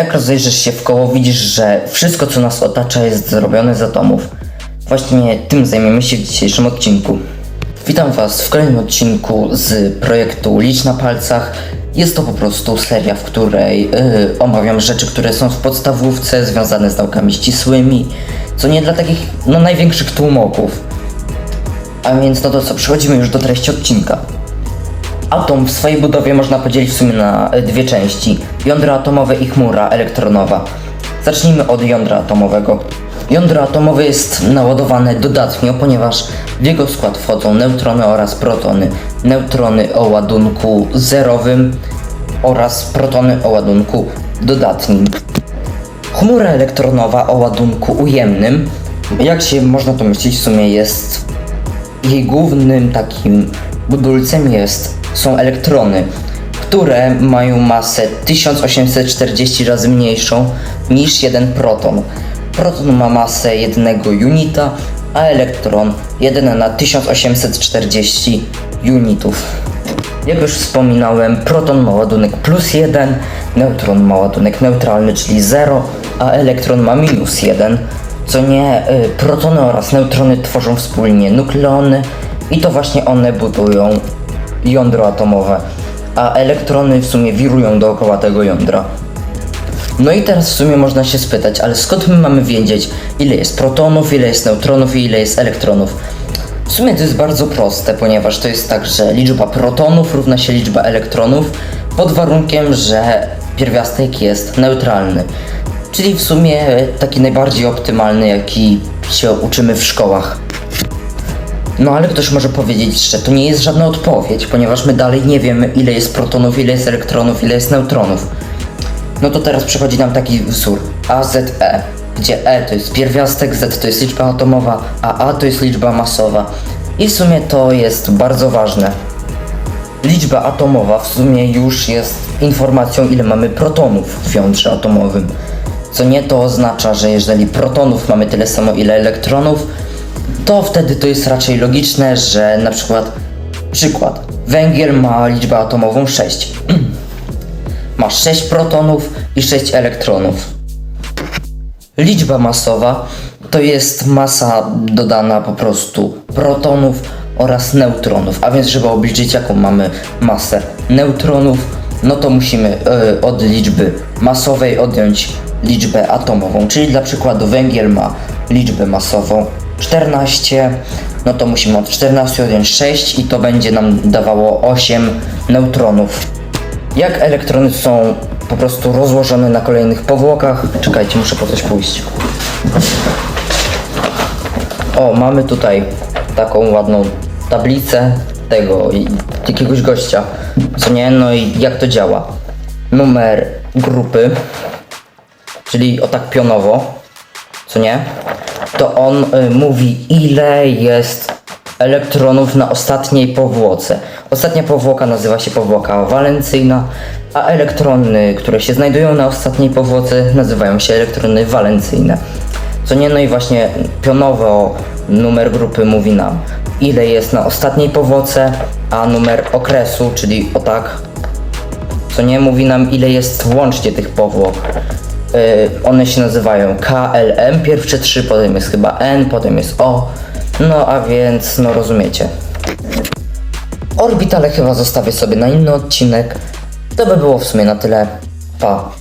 Jak rozejrzysz się w koło, widzisz, że wszystko, co nas otacza, jest zrobione z atomów. Właśnie tym zajmiemy się w dzisiejszym odcinku. Witam Was w kolejnym odcinku z projektu Licz na palcach. Jest to po prostu seria, w której yy, omawiam rzeczy, które są w podstawówce, związane z naukami ścisłymi, co nie dla takich no, największych tłumoków. A więc no to co, przechodzimy już do treści odcinka. Atom w swojej budowie można podzielić w sumie na e, dwie części: jądro atomowe i chmura elektronowa. Zacznijmy od jądra atomowego. Jądro atomowe jest naładowane dodatnio, ponieważ w jego skład wchodzą neutrony oraz protony. Neutrony o ładunku zerowym oraz protony o ładunku dodatnim. Chmura elektronowa o ładunku ujemnym, jak się można to myśleć, w sumie jest jej głównym takim budulcem jest, są elektrony, które mają masę 1840 razy mniejszą niż jeden proton. Proton ma masę jednego unita, a elektron 1 na 1840 unitów. Jak już wspominałem, proton ma ładunek plus 1, neutron ma ładunek neutralny, czyli 0, a elektron ma minus 1. Co nie, y, protony oraz neutrony tworzą wspólnie nukleony i to właśnie one budują jądro atomowe, a elektrony w sumie wirują dookoła tego jądra. No i teraz w sumie można się spytać, ale skąd my mamy wiedzieć, ile jest protonów, ile jest neutronów i ile jest elektronów? W sumie to jest bardzo proste, ponieważ to jest tak, że liczba protonów równa się liczba elektronów pod warunkiem, że pierwiastek jest neutralny. Czyli w sumie taki najbardziej optymalny, jaki się uczymy w szkołach. No ale ktoś może powiedzieć, że to nie jest żadna odpowiedź, ponieważ my dalej nie wiemy ile jest protonów, ile jest elektronów, ile jest neutronów. No to teraz przychodzi nam taki wzór AZE, gdzie E to jest pierwiastek, Z to jest liczba atomowa, a A to jest liczba masowa. I w sumie to jest bardzo ważne. Liczba atomowa w sumie już jest informacją ile mamy protonów w jądrze atomowym. Co nie to oznacza, że jeżeli protonów mamy tyle samo ile elektronów, to wtedy to jest raczej logiczne, że na przykład przykład węgiel ma liczbę atomową 6. ma 6 protonów i 6 elektronów. Liczba masowa to jest masa dodana po prostu protonów oraz neutronów. A więc, żeby obliczyć, jaką mamy masę neutronów, no to musimy e, od liczby masowej odjąć liczbę atomową. Czyli dla przykładu węgiel ma liczbę masową 14, no to musimy od 14 odjąć 6 i to będzie nam dawało 8 neutronów. Jak elektrony są po prostu rozłożone na kolejnych powłokach. Czekajcie, muszę po coś pójść. O, mamy tutaj taką ładną tablicę tego jakiegoś gościa. Co nie? No i jak to działa? Numer grupy, czyli o tak pionowo, co nie? To on y, mówi ile jest elektronów na ostatniej powłoce. Ostatnia powłoka nazywa się powłoka walencyjna, a elektrony, które się znajdują na ostatniej powłoce nazywają się elektrony walencyjne. Co nie, no i właśnie pionowo numer grupy mówi nam ile jest na ostatniej powłoce, a numer okresu, czyli o tak, co nie mówi nam ile jest łącznie tych powłok. Yy, one się nazywają KLM, pierwsze trzy, potem jest chyba N, potem jest O. No a więc, no rozumiecie. Orbitale chyba zostawię sobie na inny odcinek. To by było w sumie na tyle. Pa.